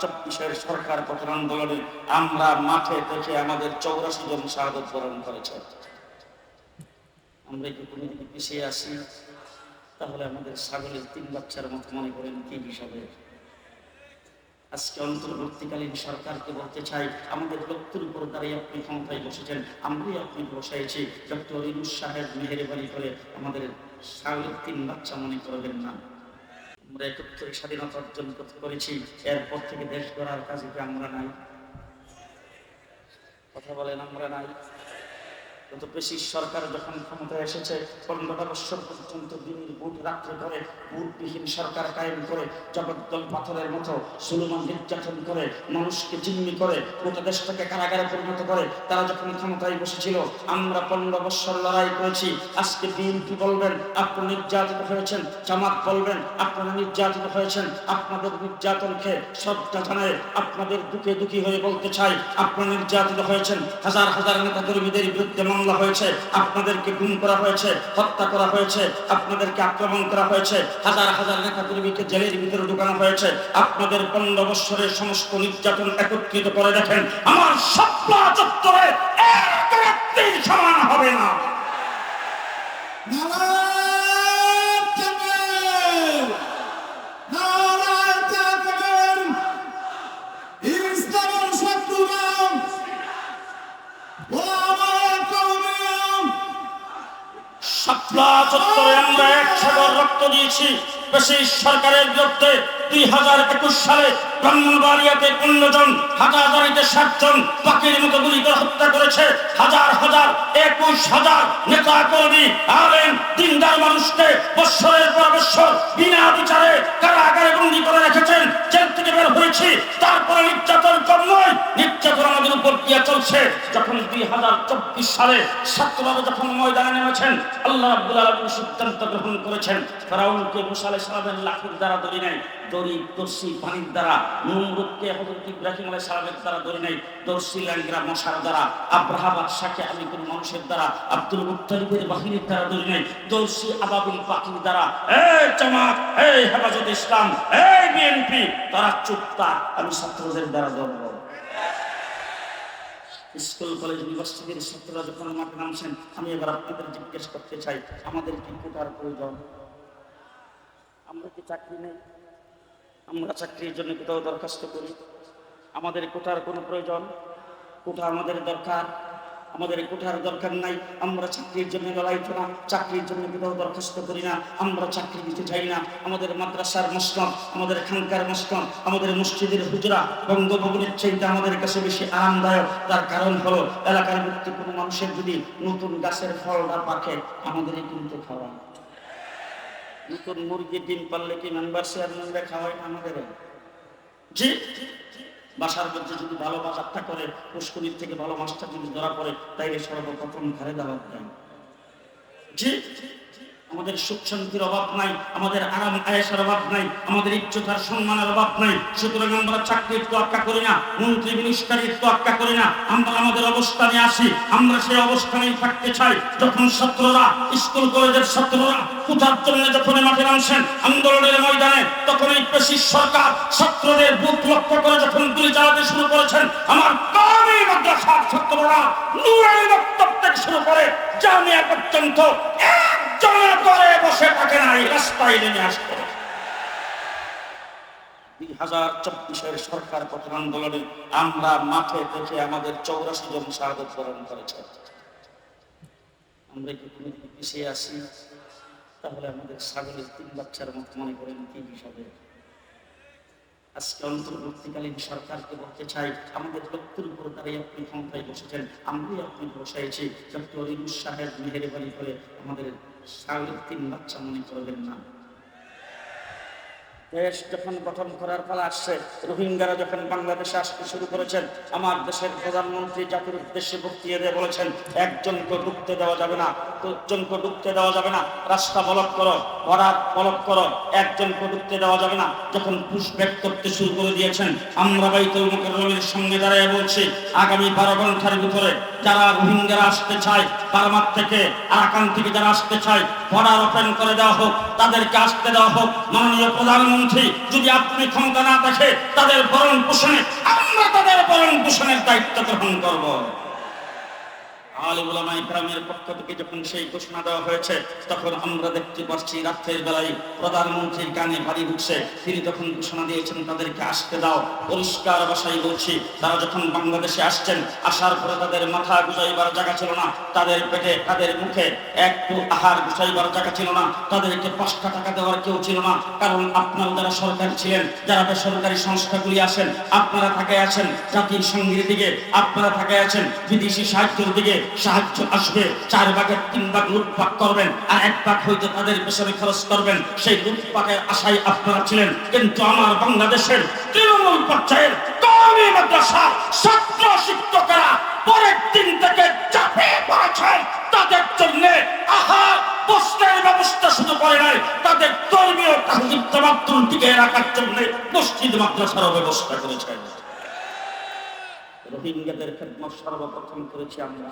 চব্বিশের সরকার আন্দোলনে আমরা মাঠে আমাদের চৌরাশি জন শাহাদত বরণ আমরা কি কোনোদিকে পিছিয়ে আসি তাহলে আমাদের ছাগলের তিন বাচ্চার মনে করেন কি হিসাবে? আজকে অন্তর্বর্তীকালীন সরকারকে বলতে চাই, আমাদের লক্ষ্যের উপর দাঁড়িয়ে আপনি ক্ষমতায় বসেছেন, আমরাই আপনি বসাইছি। ডক্টর ইনুস সাহেব মেহেরবানি করে আমাদের ছাগলের তিন বাচ্চা মনে করবেন না। আমরা একাত্তরে স্বাধীনতা অর্জন করেছি। এরপর থেকে দেশ গড়ার কাজে আমরা নাই? কথা বলেন, আমরা নাই। গত বেশি সরকার যখন ক্ষমতায় এসেছে পনেরোটা বছর পর্যন্ত দিনের বুট রাত্রে বুটবিহীন সরকার কায়েম করে, জগদ্দল পাথরের মতো সুলমান নির্যাতন করে, মানুষকে জিম্মি করে গোটা কারাগারে পরিণত করে, তারা যখন ক্ষমতায় বসেছিল, আমরা পনেরো বছর লড়াই করেছি। আজকে বিএনপি বলবেন, আপনি নির্যাতিত হয়েছেন, জামাত বলবেন, আপনারা নির্যাতিত হয়েছেন, আপনাদের নির্যাতনকে শ্রদ্ধা জানায়, আপনাদের দুঃখে দুঃখী হয়ে বলতে চাই আপনারা নির্যাতিত হয়েছেন, হাজার হাজার নেতা কর্মীদের বিরুদ্ধে মামলা হয়েছে, আপনাদেরকে গুম করা হয়েছে, হত্যা করা হয়েছে, আপনাদেরকে আক্রমণ করা হয়েছে, হাজার হাজার লেখা কর্মীকে জেলের ভিতরে ঢুকানো হয়েছে, আপনাদের পনেরো বৎসরের সমস্ত নির্যাতন একত্রিত করে দেখেন আমার সপ্তাহ চত্বরে সমান হবে না। চত্বরে আমরা এক সাগর রক্ত দিয়েছি। বেশি সরকারের বিরুদ্ধে দুই হাজার একুশ সালে ব্রাহ্মণবাড়িয়াতে পনেরো জন হাটাজারিতে ষাট জন পাখির মতো গুলি করে হত্যা করেছে। হাজার হাজার, একুশ হাজার নেতা কর্মী আলেন দিনদার মানুষকে বৎসরের পর বৎসর বিনা বিচারে কারাগারে বন্দি করে রেখেছেন। জেল থেকে বের হয়েছি, তারপরে নির্যাতন কম নয় নির্যাতন আমাদের উপর দিয়ে চলছে। যখন দুই হাজার চব্বিশ সালে ছাত্ররা যখন ময়দানে নেমেছেন, আল্লাহ রাব্বুল আলামিন সিদ্ধান্ত গ্রহণ করেছেন। ফেরাউনকে মুসা সালামের লাঠির দ্বারা ধরি নাই আমি মানুষের দ্বারা, আব্দুল বাহিনীর দ্বারা দ্বারা হেফাজত আমি দ্বারা নামছেন, আমি এবার আপনাদের জিজ্ঞেস করতে চাই, আমাদের কি কোটার প্রয়োজন? আমরা কি চাকরি নেই? আমরা চাকরির জন্য কোথাও দরখাস্ত করি। আমাদের কোঠার কোনো প্রয়োজন? কোঠা আমাদের দরকার। আমাদের কোঠার দরকার নাই। আমরা চাকরির জন্য লড়াইতো না। চাকরির জন্য কোথাও দরখাস্ত করি না। আমরা চাকরি দিতে চাই না। আমাদের মাদ্রাসার মস্তম আমাদের খানকার মস্তম আমাদের মসজিদের হুজরা বঙ্গভবনের চাইতে আমাদের কাছে বেশি আরামদায়ক। তার কারণ হলো, এলাকার ব্যক্তি কোনো মানুষের যদি নতুন গাছের ফলটা পাকে, আমাদেরই কিন্তু খাওয়া নতুন মুরগি, ডিম পারলে কি মেম্বার চেয়ারম্যানরা খাওয়াই না আমাদের? জি। বাসার মধ্যে যদি ভালো বাজারটা করে, পুষ্করির থেকে ভালো মাছটা যদি ধরা পড়ে, তাইলে সর্বপ্রথম ঘরে দাওয়াত দেন। জি। আমাদের সুখ শান্তির অভাব নাই, আমাদের আরাম আয়েসের অভাব নাই, আমাদের ইজ্জতার সম্মানের অভাব নাই। সুতরাং আমরা চাকরির তোয়াক্কা করি না, মন্ত্রী মিনিস্টারির তোয়াক্কা করি না, আমরা আমাদের অবস্থানে আসি, আমরা সেই অবস্থানেই থাকতে চাই। যখন ছাত্ররা, স্কুল কলেজের ছাত্ররা কোথার জন্য যখন মাঠে নামছেন, আন্দোলনের ময়দানে তখন এই পেশি সরকার ছাত্রদের বুথ লক্ষ্য করে যখন গুলি চালাতে শুরু করেছেন, আমার কমই মাদ্রাসার ছাত্ররা নুরানি বক্তব্য থেকে শুরু করে জামিয়া পর্যন্ত একজনের আমরা আমাদের ছাগলের তিন মনে করেন কি আজকে অন্তর্বর্তীকালীন সরকারকে বলতে চাই, আমাদের লক্ষ্যের উপর দাঁড়িয়ে আপনি ক্ষমতায় বসেছেন। আমরাই আপনি বসাইছি। ডক্টর সাহেব মেহেরবানি করে আমাদের ছাগলের তিন বাচ্চা মনে করবেন না। দেশ যখন গঠন করার পালা আসছে, রোহিঙ্গারা যখন বাংলাদেশে আসতে শুরু করেছেন, আমার দেশের প্রধানমন্ত্রী জাতির উদ্দেশ্যে বক্তৃতা দিয়ে বলেছেন, একজনকে ঢুকতে দেওয়া যাবে না, দুজনকে ঢুকতে দেওয়া যাবে না, রাস্তা বলক করো ভরাট বলক করো, একজনকে ঢুকতে দেওয়া যাবে না। যখন পুষব্যাক করতে শুরু করে দিয়েছেন, আমরা বাইতুল মুকাররমের সঙ্গে দাঁড়িয়ে বলছি, আগামী বারো ঘণ্টার ভিতরে যারা রোহিঙ্গারা আসতে চায় বার্মার থেকে আরাকান থেকে যারা আসতে চায়, বর্ডার ওপেন করে দেওয়া হোক, তাদেরকে আসতে দেওয়া হোক। মাননীয় প্রধানমন্ত্রী, যদি আপনি ক্ষমতা না দেখে তাদের ভরণ পোষণে আমরা তাদের ভরণ পোষণের দায়িত্ব গ্রহণ করব। আলিমুলামা বেলায় প্রধানমন্ত্রীর কানে ভারী ঢুকছে। তখন ঘোষণা দিয়েছেন, তাদেরকে আসতে দাও, পরিষ্কার বাসায় বলছি, তারা যখন বাংলাদেশে আসছেন, আসার পরে তাদের মাথা জায়গা ছিল না। তাদের পেটে, তাদের মুখে একটু আহার গুছাইবার জায়গা ছিল না। তাদেরকে পাঁচটা টাকা দেওয়ার কেউ ছিল না। কারণ আপনারা যারা সরকারি ছিলেন, যারা বেসরকারি সংস্থাগুলি আছেন, আপনারা থাকে আছেন জাতির সঙ্গীর দিকে, আপনারা থাকে আছেন বিদেশি সাহায্যের দিকে সাহায্য আসবে। চার ভাগের তিন ভাগ লুটপাট করবেন আর এক ভাগ হয়তো তাদের পেছনে খরচ করবেন। সেই লুটপাটের আশায় আপনারা ছিলেন। কিন্তু আমার বাংলাদেশের তৃণমূল পর্যায়ের কওমি মাদ্রাসা ছাত্র পরের দিন থেকে চাপে পড়েছেন। তাদের জন্য আহার বস্ত্রের ব্যবস্থা শুধু করে নাই। তাদের ধর্মীয় টিকে রাখার জন্য মসজিদ মাদ্রাসারও ব্যবস্থা করেছেন। রোহিঙ্গাদের খেদমত সর্বপ্রথম করেছি আমরা।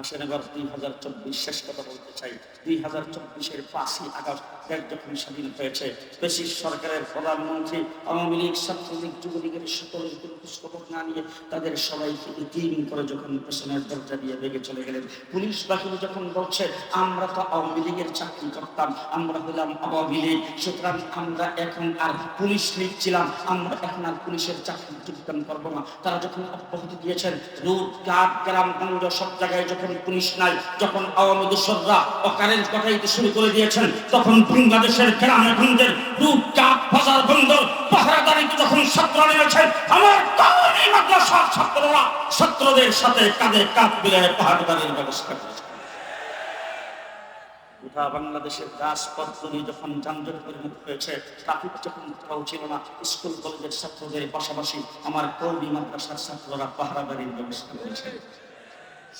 আসেন এবার দুই হাজার চব্বিশ শেষ কথা বলতে চাই। দুই হাজার চব্বিশের পাঁচই আগস্ট দেশ যখন স্বাধীন হয়েছে, ব্রিটিশ সরকারের প্রধানমন্ত্রী, আওয়ামী লীগ, ছাত্রলীগ, যুবলীগের সকল খোঁজখবর না নিয়ে তাদের সবাইকে তিন করে যখন পেছনের দরজা দিয়ে বেগে চলে গেলেন, পুলিশ বাহিনী যখন বলছে, আমরা তো আওয়ামী লীগের চাকরি করতাম আমরা হলাম আওয়ামী লীগ, সুতরাং আমরা এখন আর পুলিশ লীগ ছিলাম, আমরা এখন আর পুলিশের চাকরি যোগদান করব না। তারা যখন অব্যাহতি দিয়েছেন, রোড গ্রাম, গঞ্জ, সব জায়গায় যখন পুলিশ নাই, যখন আওয়ামী দোসররা অকারেন্স কথাইতে শুরু করে দিয়েছেন, তখন বাংলাদেশের গ্রামে গঞ্জের বাজার বন্দর, পাহারাদারিতে যখন নেমেছেন আমার মাদ্রাসার ছাত্ররা ছাত্রদের সাথে কাঁধে কাঁধ মিলিয়ে পাহারাদারির ব্যবস্থা করেছে। গোটা বাংলাদেশের রাজপথগুলি যখন যানজট পরিণত হয়েছে ট্রাফিক যখন কোথাও ছিল না স্কুল কলেজের ছাত্রদের পাশাপাশি আমার কৌমি মাদ্রাসার ছাত্ররা পাহারাদারির ব্যবস্থা করেছে।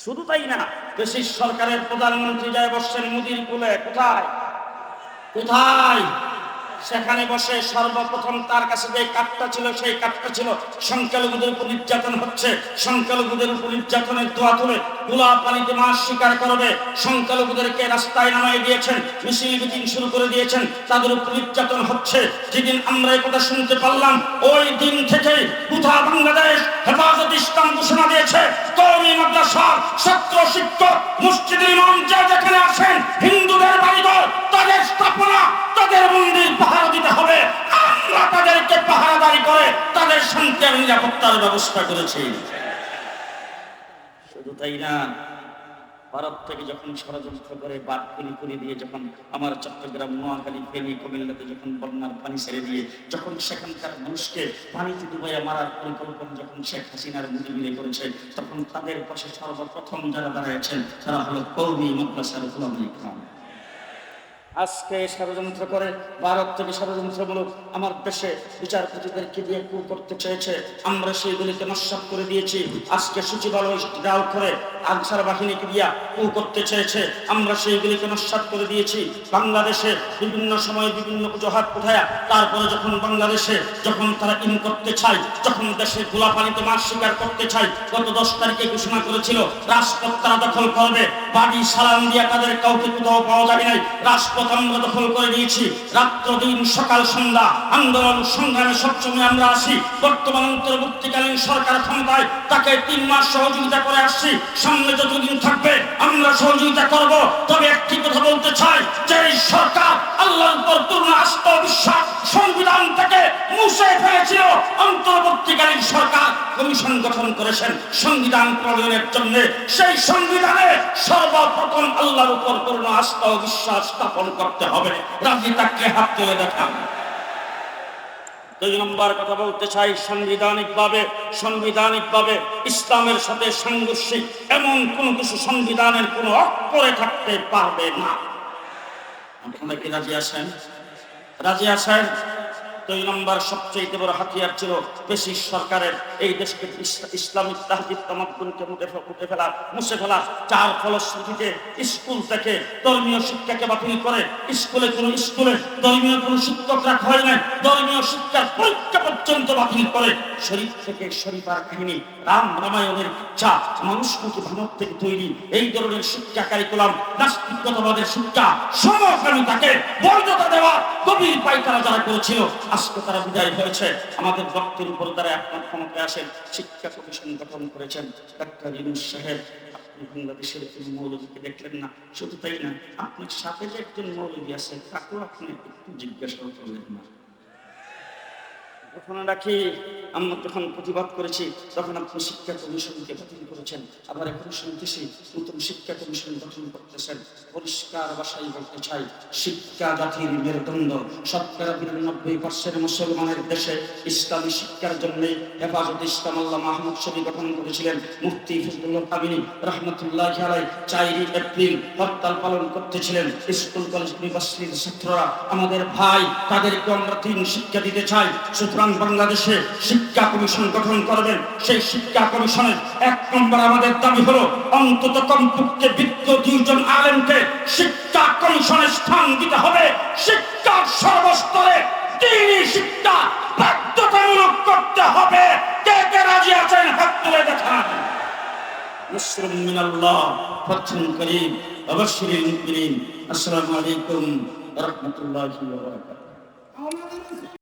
শুধু তাই না, ব্রিটিশ সরকারের প্রধানমন্ত্রী যায় বসছেন মুদির কুলে কোথায়? কোথায়? সেখানে বসে সর্বপ্রথম তার কাছে যে কাঠটা ছিল, সেই কাঠটা ছিল সংখ্যালঘুদের উপর নির্যাতন হচ্ছে। সংখ্যালঘুদের উপর নির্যাতনের দোয়া তুলে গোলা পানিতে মাছ স্বীকার করবে। সংখ্যালঘুদেরকে রাস্তায় নামাই দিয়েছেন, মিছিল মিটিং শুরু করে দিয়েছেন, তাদের উপর নির্যাতন হচ্ছে। যেদিন আমরা কথা শুনতে পারলাম, ওই দিন থেকে কোথা বাংলাদেশ হেফাজত ইসলাম ঘোষণা দিয়েছে কওমি মাদ্রাসা, ছাত্র, শিক্ষক মসজিদের ইমাম যা যেখানে আছেন, হিন্দুদের বাড়িঘর, তাদের স্থাপনা, তাদের মন্দির পাহারা দিতে হবে। আমরা তাদেরকে পাহারাদারি করে তাদের শান্তি আর নিরাপত্তার ব্যবস্থা করেছি। শুধু তাই না ভারত থেকে যখন ষড়যন্ত্র করে বাদ কুলি করে দিয়ে যখন আমার চট্টগ্রাম নোয়াখালী, ফেনী, কুমিল্লাতে যখন বন্যার পানি ছেড়ে দিয়ে যখন সেখানকার মানুষকে পানিতে ডুবাইয়া মারার পরিকল্পনা যখন শেখ হাসিনার মুদিবিলে করেছে তখন তাদের পাশে সর্বপ্রথম যারা দাঁড়িয়েছেন তারা হলো কৌমি মাদ্রাসার গোলাম আজকে ষড়যন্ত্র করে ভারত থেকে ষড়যন্ত্রমূলক আমার দেশে বিচারপতিদেরকে দিয়ে কু করতে চেয়েছে। আমরা সেইগুলিকে নস্বাত করে দিয়েছি। আজকে সচিবালয় গাও করে আনসার বাহিনীকে দিয়া কু করতে চেয়েছে। আমরা সেইগুলিকে নস্বাত করে দিয়েছি। বাংলাদেশে বিভিন্ন সময় বিভিন্ন অজুহাত কোথায় তারপরে যখন বাংলাদেশে যখন তারা ইন করতে চায়, যখন দেশে গোলাপানিতে মাছ শিকার করতে চায়, গত দশ তারিখে ঘোষণা করেছিল রাজপথ তারা দখল করবে। বাড়ি সালাম দিয়া তাদের কাউকে কোথাও পাওয়া যাবে নাই। রাজপথ আমরা দখল করে দিয়েছি রাত্র দিন সকাল সন্ধ্যা আন্দোলন সংগ্রামে সবসময় আমরা আসি বর্তমান অন্তর্বর্তীকালীন সরকার ক্ষমতায় তাকে তিন মাস সহযোগিতা করে আসছি। সামনে যতদিন থাকবে আমরা সহযোগিতা করব। তবে একটি কথা বলতে চাই, যে সরকার সর্বপ্রথম আল্লাহর উপর পূর্ণ আস্থা ও বিশ্বাস স্থাপন করতে হবে। হাত তুলে দেখান। দুই নম্বর কথা বলতে চাই ইসলামের সাথে সাংঘর্ষিক, এমন কোন কিছু সংবিধানের কোন অক্ষরে থাকতে পারবে না। আপনারা কি রাজি আসেন রাজি আছেন? দুই নম্বর সবচেয়ে বড় হাতিয়ার ছিল ব্রিটিশ সরকারের এই দেশকে ইসলামিক তামাদ্দুনকে মুঠে ফে- উঠে ফেলা, মুছে ফেলা। যার ফলশ্রুতিতে স্কুল থেকে ধর্মীয় শিক্ষাকে বাতিল করে স্কুলে কোনো স্কুলে ধর্মীয় কোনো শিক্ষক রাখা হয় নাই, ধর্মীয় শিক্ষার পরীক্ষা পর্যন্ত বাতিল করে। শরীফ থেকে শরীফার কাহিনী রাম রামায়ণের চা মানুষমুখী ভারত থেকে তৈরি। এই ধরনের শিক্ষা কারিকুলাম, নাস্তিকতাবাদের শিক্ষা সমকামিতাকে বৈধতা দেওয়া গভীর পাইকারা যারা করেছিল। আজকে তারা বিদায় হয়েছে। আমাদের রক্তের উপর তারা আপনার ক্ষমতায় আসেন। শিক্ষা কমিশন গঠন করেছেন ডাক্তার ইউনুস সাহেব। আপনি বাংলাদেশের একজন মৌলবীকে দেখলেন না? শুধু তাই না, আপনার সাথে যে একজন মৌলবী আছে, তাকেও আপনি একটু জিজ্ঞাসা করলেন না। ঘটনা রাখি আমরা যখন প্রতিবাদ করেছি, তখন আপনি শিক্ষা কমিশনকে বাতিল করেছেন। আবার এখন শুনতেছি, নতুন শিক্ষা কমিশন গঠন করতেছেন। পরিষ্কার ভাষায় বলতে চাই, শিক্ষা জাতির মেরুদণ্ড। শতকরা বিরানব্বই পার্সেন্ট মুসলমানের দেশে ইসলামী শিক্ষার জন্য হেফাজত ইসলাম আল্লাহ মাহমুদ শরী গঠন করেছিলেন। মুফতি ফজলুল্লাহ আমিনী রহমতুল্লাহ আলাই চাইরি এপ্রিল হরতাল পালন করতেছিলেন। স্কুল, কলেজ, ইউনিভার্সিটির ছাত্ররা, আমাদের ভাই তাদেরকে আমরা তিন শিক্ষা দিতে চাই। সুতরাং প্রাণ বাংলাদেশে শিক্ষা কমিশন গঠন করবেন সেই শিক্ষা কমিশনের এক নম্বর আমাদের দাবি হলো, অন্তত কমপক্ষে বৃত্ত দুইজন আলেমকে শিক্ষা কমিশনে স্থান দিতে হবে। শিক্ষার সর্বস্তরে তিনি শিক্ষা বাধ্যতামূলক করতে হবে। কে কে রাজি আছেন হাত তুলে দেখান। মুসলিম মিনাল্লাহ ফতহুল করিম, অবশ্যই মুমিনিন। আসসালামু আলাইকুম ওয়া রাহমাতুল্লাহি ওয়া বারাকাতুহু।